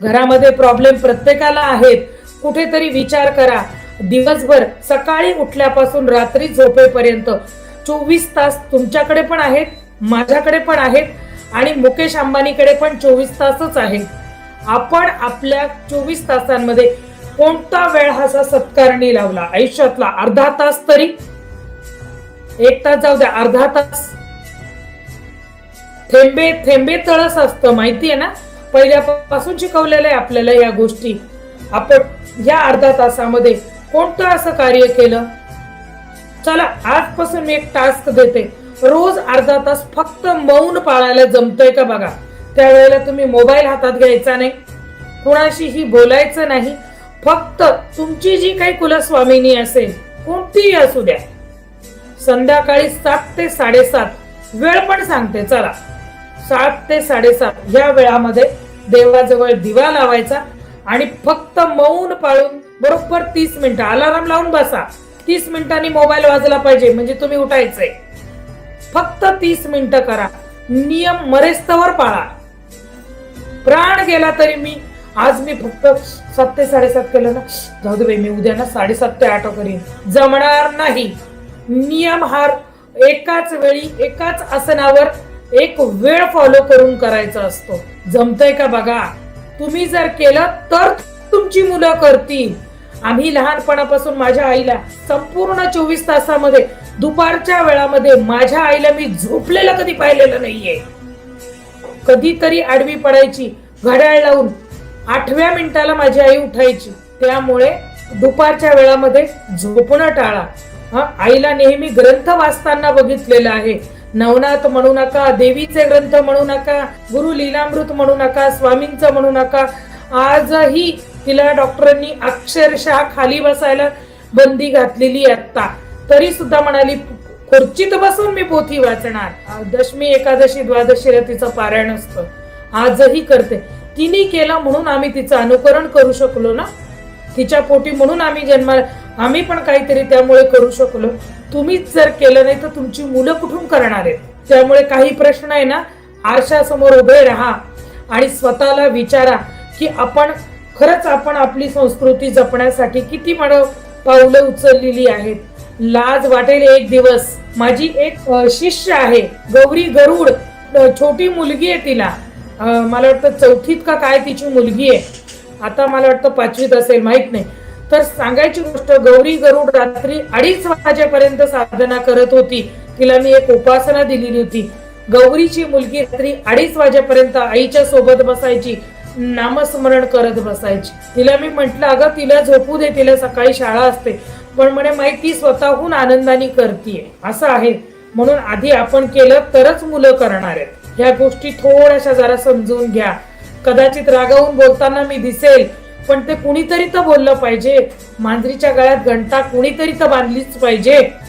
घरामध्ये प्रॉब्लेम प्रत्येकाला आहेत. कुठेतरी विचार करा. दिवसभर सकाळी उठल्यापासून रात्री झोपेपर्यंत चोवीस तास तुमच्याकडे पण आहेत माझ्याकडे पण आहेत आणि मुकेश अंबानीकडे पण चोवीस तासच आहेत आपण आपल्या चोवीस तासांमध्ये कोणता वेळ हा असा सत्कारणी लावला? आयुष्यातला अर्धा तास तरी. एक तास जाऊ द्या अर्धा तास. थेंबे थेंबे तळस असतं माहितीये ना? पहिल्यापासून शिकवलेलं आहे आपल्याला या गोष्टी. आपण या अर्धा तासामध्ये कोणतं असं कार्य केलं? चला आजपासून मी एक टास्क देते. रोज अर्धा तास फक्त मौन पाळायला जमतोय का बघा? त्यावेळेला तुम्ही मोबाईल हातात घ्यायचा नाही. कुणाशीही बोलायचं नाही. फक्त तुमची जी काही कुलस्वामिनी असेल कोणतीही असू द्या. संध्याकाळी सात ते साडेसात. वेळ पण सांगते चला. सात ते साडेसात. या वेळामध्ये देवाजवळ दिवा लावायचा आणि फक्त मौन पाळून बरोबर तीस मिनिटं अलाराम लावून बसा. तीस मिनिटांनी मोबाईल वाजला पाहिजे म्हणजे तुम्ही उठायचंय. फक्त तीस मिनिटं करा. नियम मरेस्तवर पाळा. प्राण गेला तरी मी आज मी फक्त सात ते साडेसात केलं ना? जाऊ दे बाई मी उद्या ना साडेसात ते आठ करीन. जमणार नाही. नियम हार एकाच वेळी एकाच आसनावर एक वेळ फॉलो करून करायचा असतो. जमतय का बघा? तुम्ही जर केलं तर तुमची मुलं करतील. आम्ही लहानपणापासून माझ्या आईला संपूर्ण चोवीस तासामध्ये दुपारच्या वेळामध्ये माझ्या आईला मी झोपलेलं कधी पाहिलेलं नाहीये. कधीतरी आडवी पडायची घड्याळ लावून आठव्या मिनिटाला माझी आई उठायची. त्यामुळे दुपारच्या वेळामध्ये झोपणं टाळा. हा आईला नेहमी ग्रंथ वाचताना बघितलेलं आहे. नवनाथ म्हणू नका देवीचे ग्रंथ म्हणू नका गुरु लीलामृत म्हणू नका स्वामींचं म्हणू नका. आजही तिला डॉक्टरांनी अक्षरशः खाली बसायला बंदी घातलेली आत्ता. आता तरी सुद्धा म्हणाली खुर्चीत बसून मी पोथी वाचणार. दशमी एकादशी द्वादशीला तिचं पारायण असतं. आजही करते. तिने केलं म्हणून आम्ही तिचं अनुकरण करू शकलो ना? तिच्या पोटी म्हणून आम्ही जन्मा आम्ही पण काहीतरी त्यामुळे करू शकलो. तुम्हीच जर केलं नाही तर तुमची मुलं कुठून करणार आहेत? त्यामुळे काही प्रश्न आहे ना आरशासमोर उभे राहा आणि स्वतःला विचारा की आपण खरंच आपण आपली संस्कृती जपण्यासाठी किती म्हण पावलं उचललेली आहेत. लाज वाटेल एक दिवस. माझी एक शिष्य आहे गौरी गरुड छोटी मुलगी आहे तिला. मला वाटतं चौथीत का काय तिची मुलगी आहे. आता मला वाटतं पाचवीत असेल माहीत नाही. तर सांगायची गोष्ट गौरी गरुड रात्री अडीच वाजेपर्यंत साधना करत होती. तिला मी एक उपासना दिलेली होती. गौरीची मुलगी रात्री अडीच वाजेपर्यंत आईच्या सोबत बसायची नामस्मरण करत बसायची. तिला मी म्हंटल अगं तिला झोपू दे तिला सकाळी शाळा असते. पण म्हणे माहिती स्वतःहून आनंदाने करतीये. असं आहे. म्हणून आधी आपण केलं तरच मुलं करणार आहेत. ह्या गोष्टी थोड्याशा जरा समजून घ्या. कदाचित रागावून बोलताना मी दिसेल पण ते कुणीतरी तर बोललं पाहिजे. मांजरीच्या गळ्यात घंटा कुणीतरी तर बांधलीच पाहिजे.